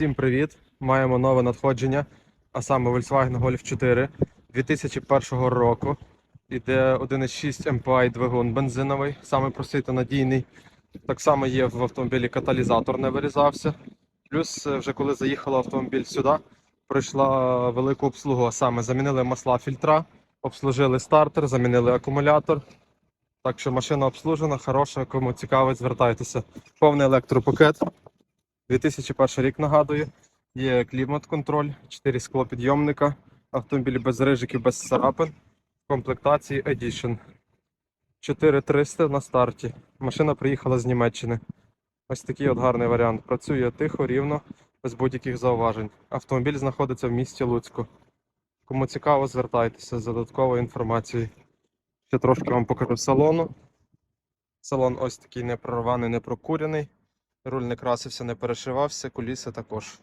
Всім привіт! Маємо нове надходження, а саме Volkswagen Golf 4 2001 року. Іде 1.6 MPI двигун бензиновий, саме простий та надійний. Так само є в автомобілі каталізатор не вирізався. Плюс, е, вже коли заїхав автомобіль сюди, пройшла велику обслугу, а саме замінили масла фільтра, обслужили стартер, замінили акумулятор. Так що машина обслужена, хороша, кому цікавить, звертайтеся. Повний електропакет. 2001 рік нагадую. Є клімат-контроль, 4 склопідйомника, автомобіль без рижиків, без царапин. В комплектації Edition. 4300 на старті. Машина приїхала з Німеччини. Ось такий от гарний варіант. Працює тихо, рівно, без будь-яких зауважень. Автомобіль знаходиться в місті Луцьку. Кому цікаво, звертайтеся з додатковою інформацією. Ще трошки вам покажу салону. Салон ось такий не прорваний, не прокурений. Руль не красився, не перешивався, куліси також.